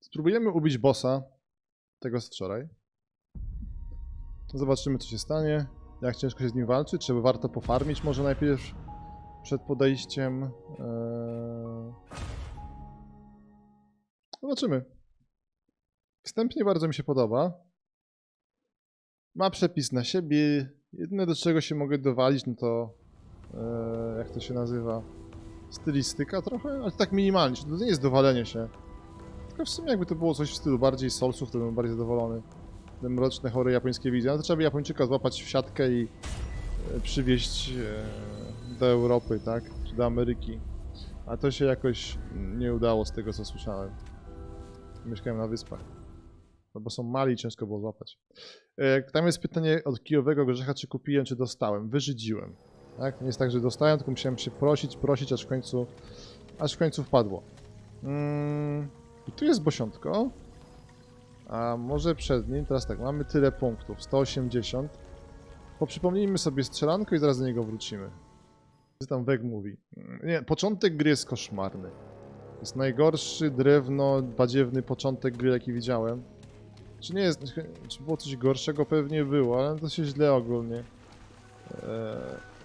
Spróbujemy ubić bossa tego z wczoraj. Zobaczymy, co się stanie. Jak ciężko się z nim walczy. Czy warto pofarmić może najpierw przed podejściem. Eee... Zobaczymy. Wstępnie bardzo mi się podoba. Ma przepis na siebie. Jedyne do czego się mogę dowalić, no to eee, jak to się nazywa? Stylistyka trochę, ale tak minimalnie. To nie jest dowalenie się. Tylko w sumie jakby to było coś w stylu bardziej Soulsów, to bym bardziej zadowolony. Te mroczne, chore japońskie wizje. No to trzeba by Japończyka złapać w siatkę i e, przywieźć e, do Europy, tak? Czy do Ameryki. A to się jakoś nie udało z tego, co słyszałem. Mieszkałem na wyspach. No bo są mali i ciężko było złapać. E, Tam jest pytanie od kijowego grzecha, czy kupiłem, czy dostałem. Wyżydziłem. Tak? Nie jest tak, że dostałem, tylko musiałem się prosić, prosić, aż w końcu, aż w końcu wpadło. Mm, I tu jest bosiątko. A może przed nim, teraz tak, mamy tyle punktów, 180. Poprzypomnijmy sobie strzelanko i zaraz do niego wrócimy. Co tam Weg mówi? Mm, Nie, początek gry jest koszmarny. Jest najgorszy drewno, badziewny początek gry, jaki widziałem. Czy nie jest, czy było coś gorszego? Pewnie było, ale to się źle ogólnie. Eee...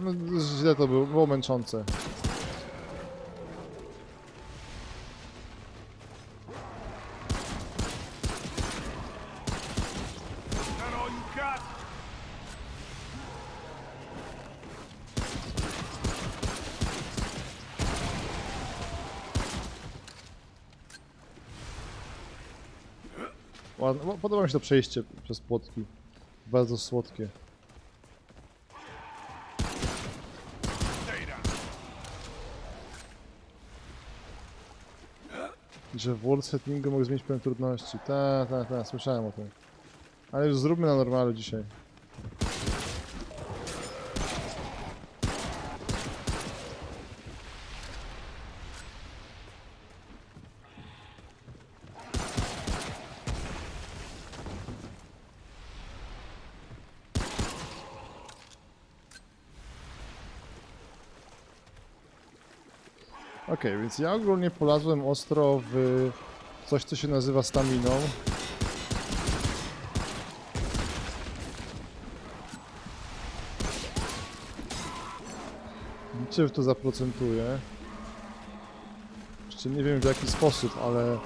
No, źle to było, było męczące. Podoba mi się to przejście przez płotki. Bardzo słodkie. Że w world settingu mogę zmienić pewne trudności. Tak, tak, tak, słyszałem o tym. Ale już zróbmy na normalu dzisiaj. Okej, więc ja ogólnie polazłem ostro w coś, co się nazywa staminą. Że to zaprocentuje. Jeszcze nie wiem w jaki sposób, ale...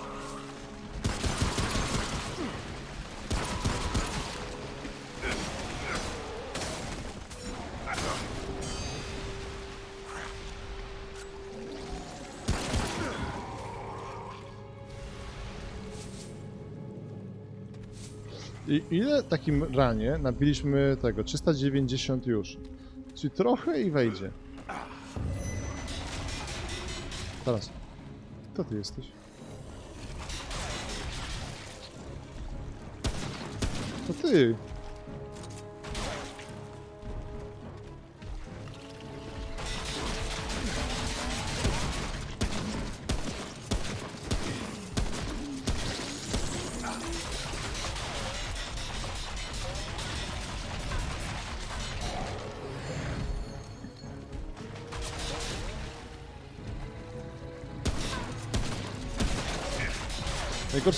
I ile takim ranie nabiliśmy tego? 390 już. Czyli trochę i wejdzie. Teraz. Kto ty jesteś? To ty!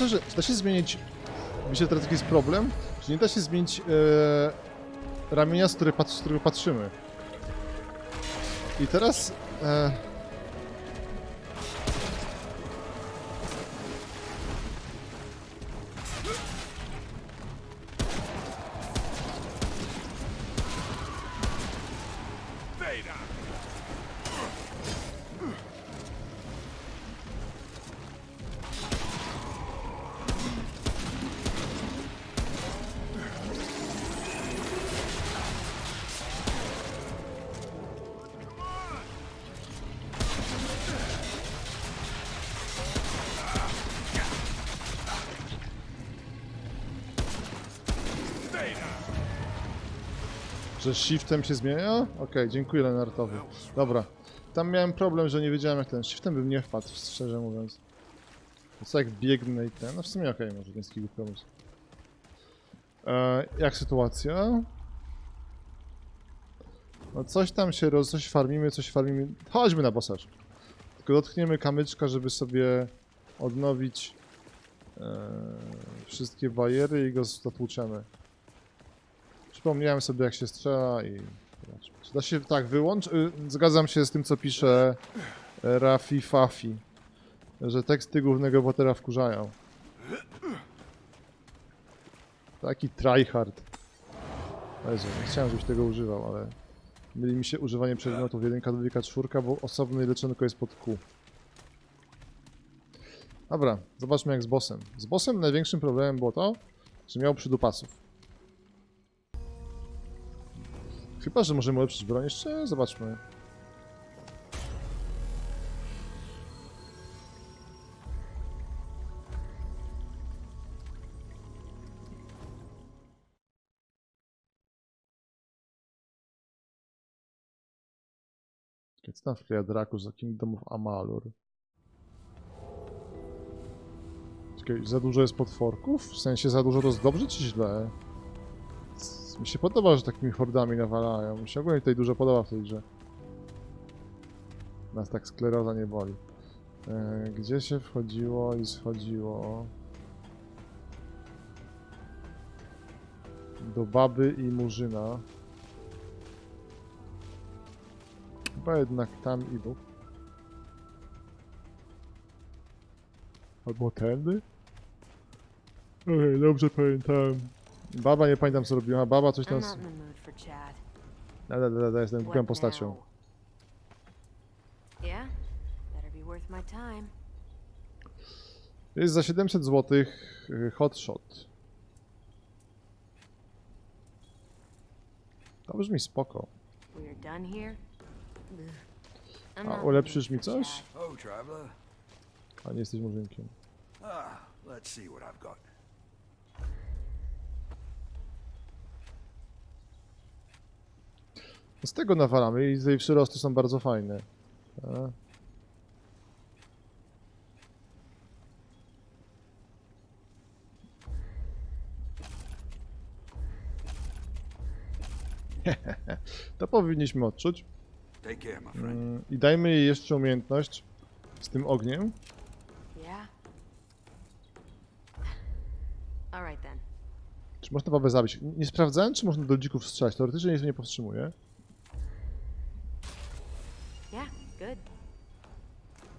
Najgorsze, że da się zmienić. Myślę, że teraz jest problem, że nie da się zmienić e, ramienia, z, które pat, z którego patrzymy. I teraz. E, shiftem się zmienia? Okej, dziękuję Lenartowi. Dobra. Tam miałem problem, że nie wiedziałem jak ten. Shiftem bym nie wpadł, szczerze mówiąc. Co jak biegnę i ten. No w sumie okej, może to jest taki pomysł. E, jak sytuacja? No coś tam się roz... coś farmimy, coś farmimy. Chodźmy na bossacz. Tylko dotkniemy kamyczka, żeby sobie odnowić e, wszystkie bariery i go zatłuczemy. Przypomniałem sobie jak się strzela i... Czy da się tak wyłączyć? Zgadzam się z tym co pisze e, Rafi Fafi, że teksty głównego bohatera wkurzają. Taki tryhard. Jezu, nie chciałem, żebyś tego używał, ale... Myli mi się używanie przedmiotów 1, 2, 4, bo osobny leczonko jest pod Q. Dobra, zobaczmy jak z bossem. Z bossem największym problemem było to, że miał przydupasów. Chyba, że możemy ulepszyć broń jeszcze? Zobaczmy. Wkleja Drakus za Kingdom of Amalur? Czekaj, za dużo jest potworków? W sensie za dużo to jest dobrze czy źle? Mi się podoba, że takimi hordami nawalają. Mi się ogólnie tutaj dużo podoba w tej grze. Nas tak skleroza nie boli. E, gdzie się wchodziło i schodziło? Do baby i murzyna. Chyba jednak tam idą. Albo tędy? Okej, dobrze pamiętałem. Baba, nie pamiętam co robiła. Baba coś tam... Chat. Da, da, da, da, jestem głupią postacią. Jest za 700 zł hot shot. To brzmi spoko. A ulepszysz mi coś? Oh. A nie jesteś murzynkiem. Ah, let's see what I've got. Z tego nawalamy i tutaj przyrosty są bardzo fajne. A. To powinniśmy odczuć. Take care, my friend. Mm, I dajmy jej jeszcze umiejętność z tym ogniem. Czy można babę zabić? Nie sprawdzałem, czy można do dzików strzelać. Teoretycznie nic nie powstrzymuje.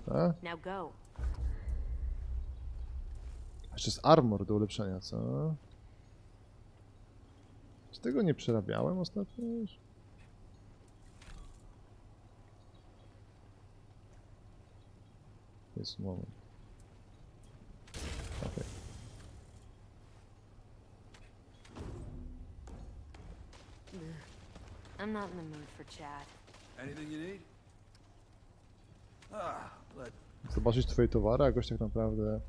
Tak? Now go. Jeszcze jest armor do ulepszenia, co? Czy tego nie przerabiałem ostatnio już? Jest moment. Okej. I'm not in the mood for chat. Anything you need? Ah, Zobaczyć twoje towary, a gość tak naprawdę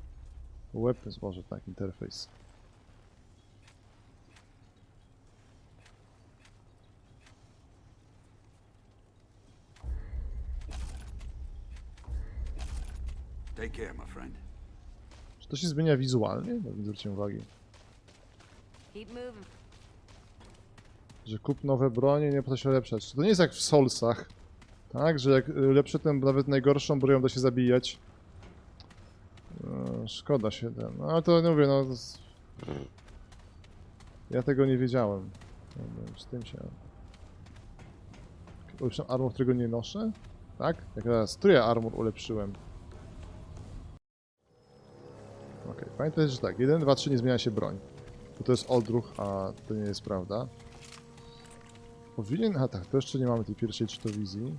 łeb złoży tak interfejs. take care, my friend. Czy to się zmienia wizualnie? No, zwróćcie uwagi. Keep moving. Że kup nowe bronie, nie po to się lepszać. Czy to nie jest jak w Soulsach? Tak, że jak y, lepszy ten nawet najgorszą broją da się zabijać. E, szkoda się ten. No ale to nie mówię, no. Ja tego nie wiedziałem. Z tym się. Ulepszyłem armor, którego nie noszę? Tak? Jak teraz strój armor ulepszyłem. Okej, pamiętaj, że tak, 1, 2, 3 nie zmienia się broń. Bo to jest odruch, a to nie jest prawda. Powinien... A tak, to jeszcze nie mamy tej pierwszej czytowizji.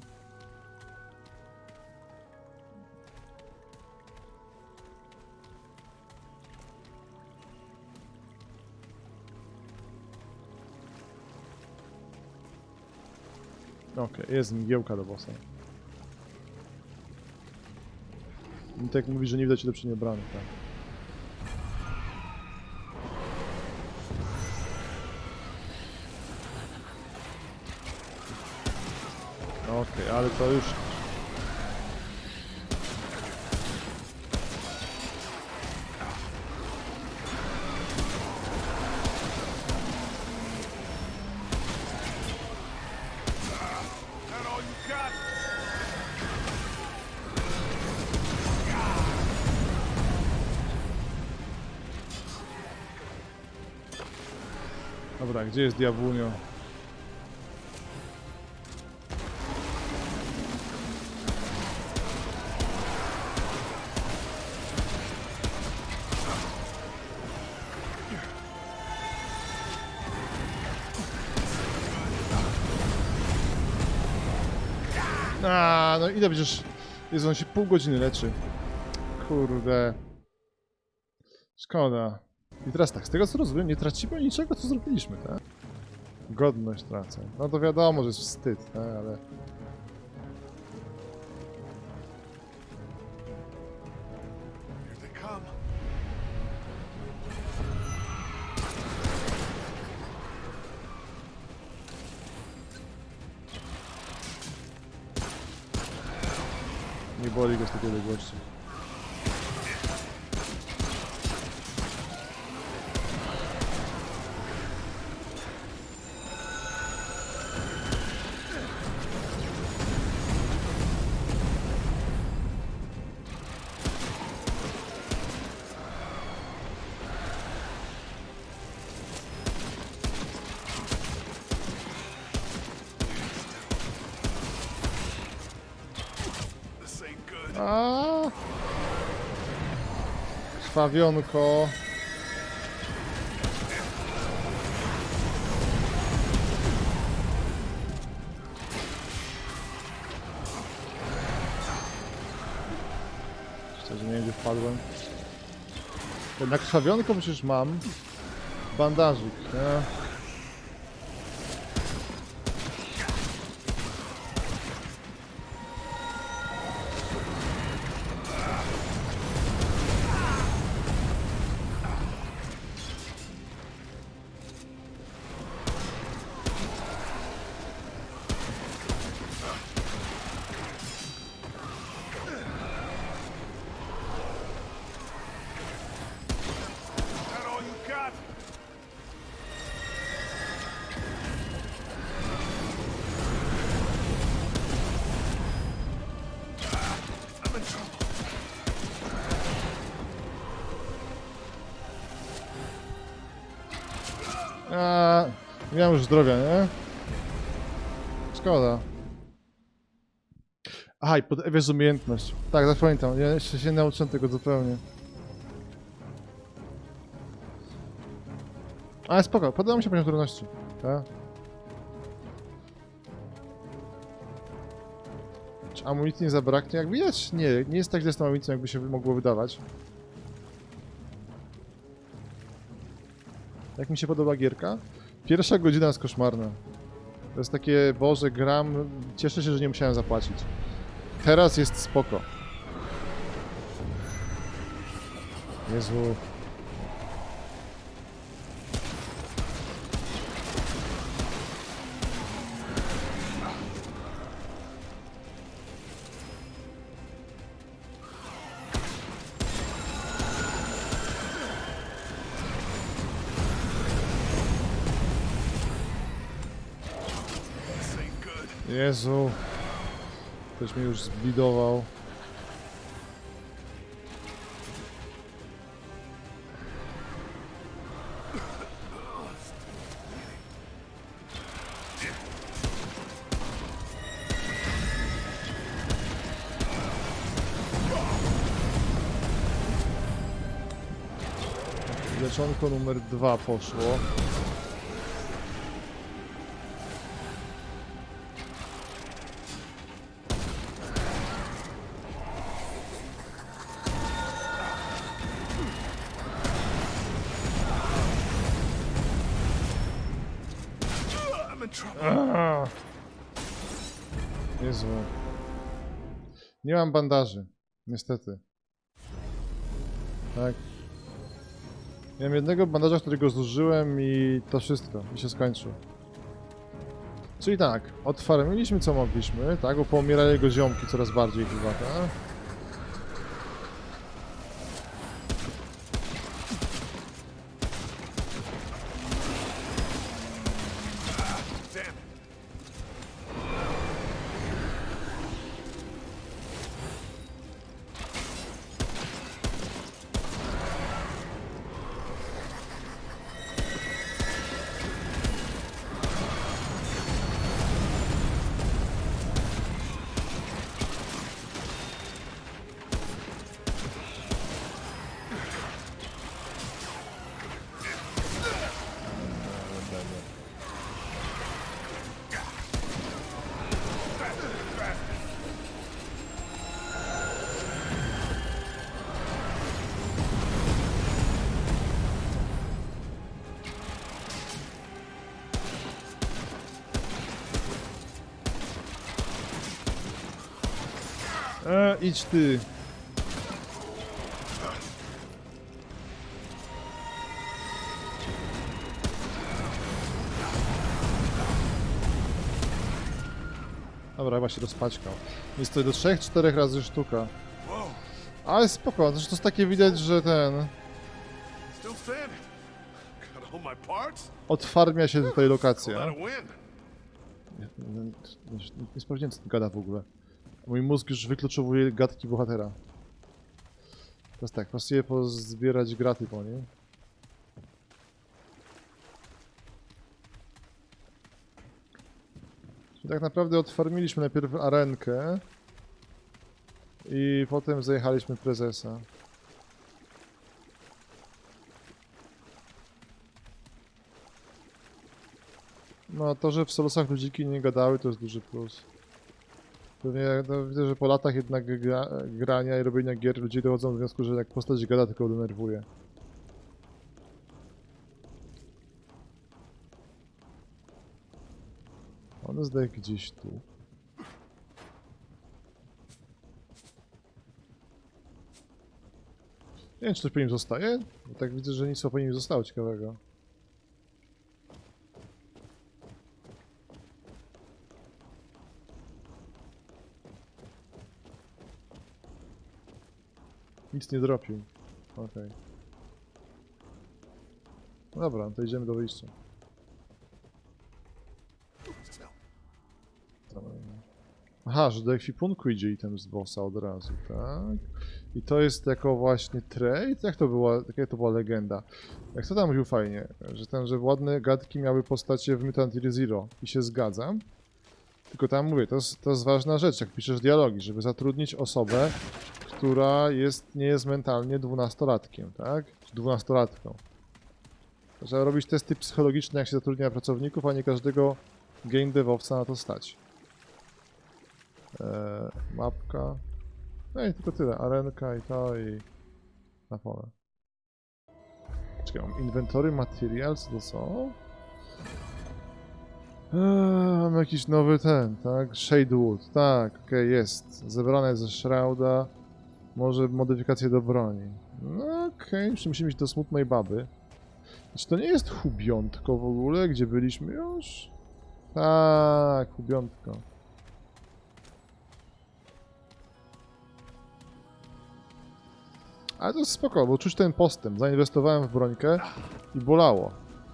Jest mgiełka do bossa. I tak mówi, że nie widać lepszej niebranych, tak. Okej, ale to już... gdzie jest diabłunio? A, no ile przecież... Jezu, on się pół godziny leczy. Kurde. Szkoda. I teraz tak, z tego co rozumiem, nie tracimy niczego, co zrobiliśmy, tak? Godność tracę. No to wiadomo, że jest wstyd, tak? ale... Nie boli go z takiej odległości. Krwawionko. Szczerze nie wiem gdzie wpadłem. Przecież mam bandażyk, nie? Nie miałem już zdrowia, nie? Szkoda. Aha, i pod Ewie z umiejętność. Tak, zapamiętam. Ja jeszcze się nauczyłem tego zupełnie. Ale spoko, podoba mi się poziom trudności. Tak? Czy amunicji nie zabraknie? Jak widać, nie. Nie jest tak źle z tą amunicją, jakby się mogło wydawać. Jak mi się podoba gierka? Pierwsza godzina jest koszmarna. To jest takie, Boże, gram, cieszę się, że nie musiałem zapłacić. Teraz jest spoko. Jezu. Jezu. Ktoś mnie już zblidował. Leczonko numer dwa poszło. Jezu. Nie mam bandaży. Niestety. Tak. Miałem jednego bandaża, którego zużyłem i to wszystko. I się skończył. Czyli tak, odfarmiliśmy co mogliśmy, tak? Bo poumierali jego ziomki coraz bardziej chyba, tak? Idź ty. Dobra, chyba się rozpaćkał. Jest to do 3-4 razy sztuka. Ale spoko, zresztą to jest takie widać, że ten... Odfarmia się tutaj lokacja. win. Nie, nie, nie, nie sprawdziłem, co tu gada w ogóle. Mój mózg już wykluczowuje gadki bohatera. Teraz tak, pasuje pozbierać graty po niej. Czyli tak naprawdę odfarmiliśmy najpierw arenkę i potem zajechaliśmy prezesa. No to, że w solosach ludziki nie gadały, to jest duży plus. Pewnie no, widzę, że po latach jednak gra, grania i robienia gier ludzie dochodzą do wniosku, że jak postać gada, tylko denerwuje. On zdaje gdzieś tu. Nie wiem, czy coś po nim zostaje? Bo tak widzę, że nic po nim zostało ciekawego. Nic nie dropił. Okej. No dobra, to idziemy do wyjścia. Aha, że do ekwipunku idzie item z bossa od razu, tak? I to jest jako właśnie trade? Jak to była, jaka to była legenda? Jak to tam mówił fajnie, że ten, że ładne gadki miały postacie w Mutant Year Zero i się zgadzam. Tylko tam mówię, to to jest ważna rzecz, jak piszesz dialogi, żeby zatrudnić osobę, która jest, nie jest mentalnie dwunastolatkiem, tak? Czy dwunastolatką. Trzeba robić testy psychologiczne, jak się zatrudnia pracowników, a nie każdego game devowca na to stać. Eee, mapka. No i tylko tyle. Arenka i to i na pole. Czekaj, mam inventory materials, to co? Eee, mam jakiś nowy ten, tak? Shadewood, tak, okej, jest. Zebrane ze Shrouda. Może modyfikacje do broni. No okej, okay. musimy iść do smutnej baby. Czy to nie jest hubiątko w ogóle, gdzie byliśmy już? Tak, hubiątko. Ale to jest spoko, bo czuć ten postęp. Zainwestowałem w brońkę i bolało.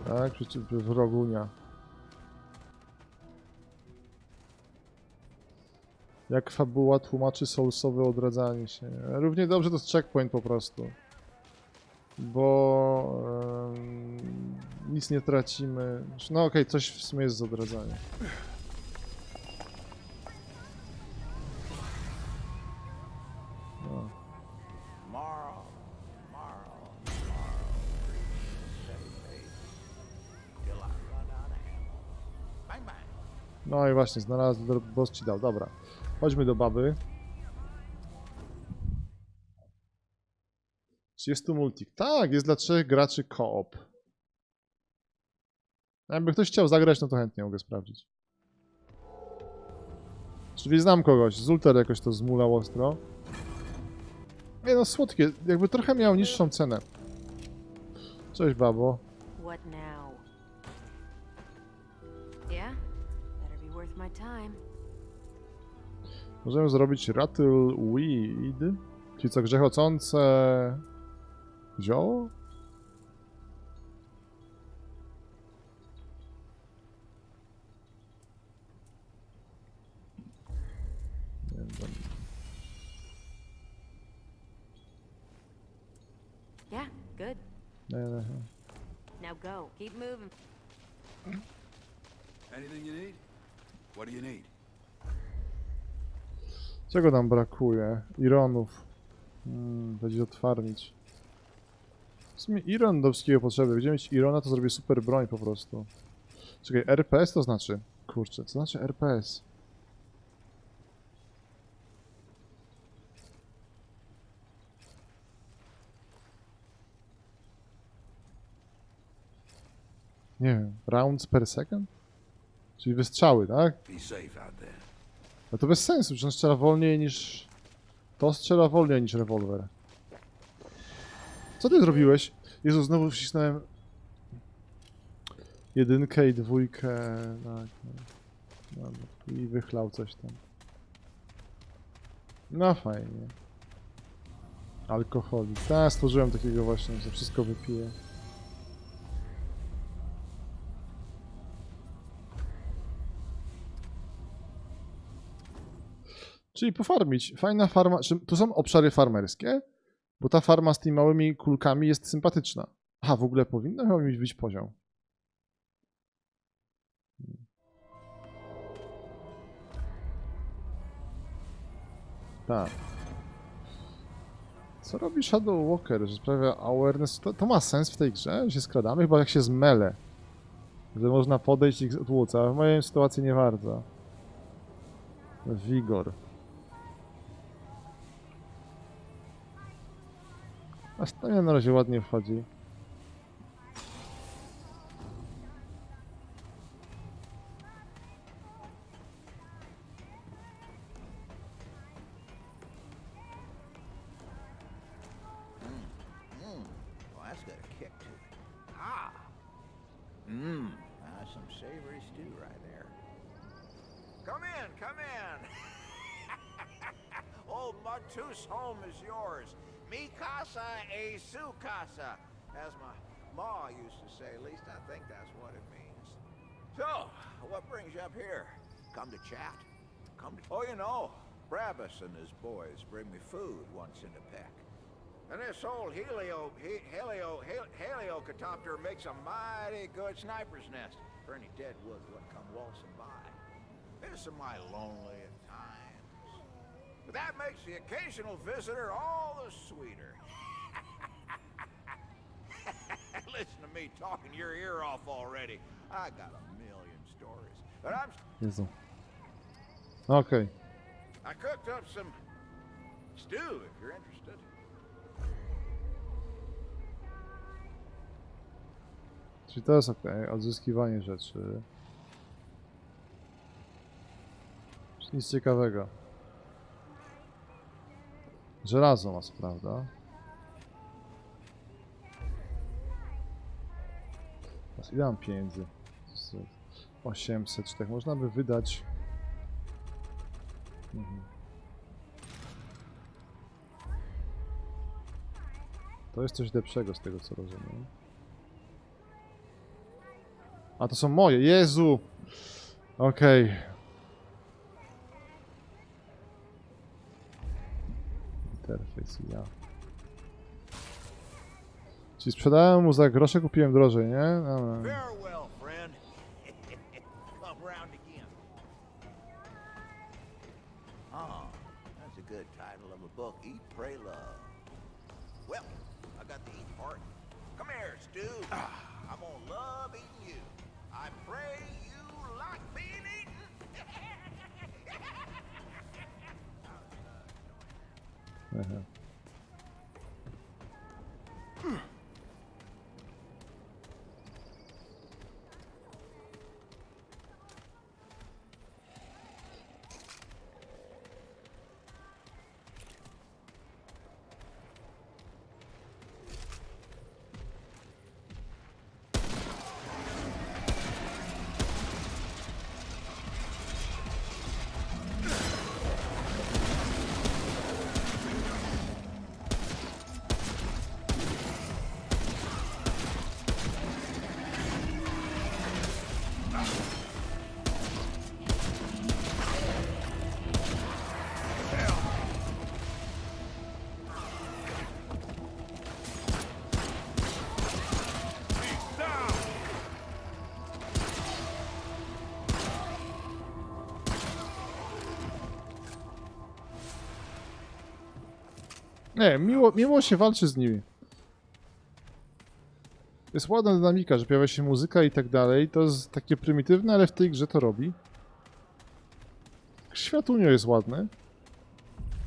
Tak, przeciw wrogunia. Jak fabuła tłumaczy soulsowe odradzanie się. Równie dobrze to jest checkpoint po prostu. Bo em, nic nie tracimy. Znaczy, No okej, coś w sumie jest z odradzania. No. No i właśnie, znalazł, boss ci dał, dobra. Chodźmy do baby. Czy jest tu multik? Tak, jest dla trzech graczy koop. Jakby ktoś chciał zagrać, no to chętnie mogę sprawdzić. Czyli znam kogoś, Zulter jakoś to zmulał ostro. Nie no, słodkie, jakby trochę miał niższą cenę. Cześć babo. What now? Yeah? Better be worth my time. Możemy zrobić Rattle Weed, czyli co grzechocące zioło? Nie wiem, Yeah, good. nie, nie, nie. Now go. Keep moving. Anything you need? What do you need? Czego nam brakuje? Ironów. Hmm, będzie otwarmić. W sumie Iron do wszystkiego potrzeby. Będziemy mieć Irona, to zrobię super broń po prostu. Czekaj, RPS to znaczy? Kurczę, co znaczy RPS? Nie wiem, rounds per second? Czyli wystrzały, tak? Be safe out there. No to bez sensu, że on strzela wolniej niż To strzela wolniej niż rewolwer. Co ty zrobiłeś? Jezu, znowu wcisnąłem jedynkę i dwójkę. Tak, I wychlał coś tam. No fajnie. Alkoholik. Tak, stworzyłem takiego właśnie, że wszystko wypiję. Czyli pofarmić. Fajna farma. Tu są obszary farmerskie? Bo ta farma z tymi małymi kulkami jest sympatyczna. A, w ogóle powinno mieć być poziom. Tak. Co robi Shadow Walker, że sprawia awareness? To, to ma sens w tej grze? Że się skradamy? Chyba jak się zmele. Że można podejść i ich tłuc, a w mojej sytuacji nie bardzo. Wigor. A stamina na razie ładnie wchodzi. Brabus and his boys bring me food once in a peck. And this old helio, he, helio, hel, heliocopter makes a mighty good sniper's nest for any dead wood that come waltzing by. This am I lonely at times. But that makes the occasional visitor all the sweeter. Listen to me talking your ear off already. I got a million stories. But I'm Jezu. Okej. I cooked up some stew if you're interested. Czyli to jest okej. Odzyskiwanie rzeczy. Nic ciekawego. Żelazo ma, co prawda. Ile mam pieniędzy? Z 800, czy tak można by wydać. Mhm. To jest coś lepszego z tego co rozumiem. A to są moje, Jezu! Okej. Interfejs, ja. Czyli sprzedałem mu za grosze, kupiłem drożej, nie? Dobra. Aha. Nie, miło, miło się walczy z nimi. Jest ładna dynamika, że pojawia się muzyka i tak dalej. To jest takie prymitywne, ale w tej grze to robi. Światunio jest ładne.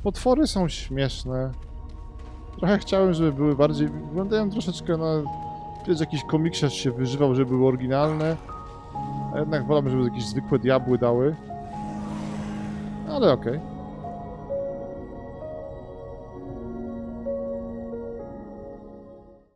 Potwory są śmieszne. Trochę chciałem, żeby były bardziej... Wyglądają troszeczkę na... Wiesz, jakiś komiksiarz się wyżywał, żeby były oryginalne. A jednak wolę, żeby jakieś zwykłe diabły dały. Ale okej.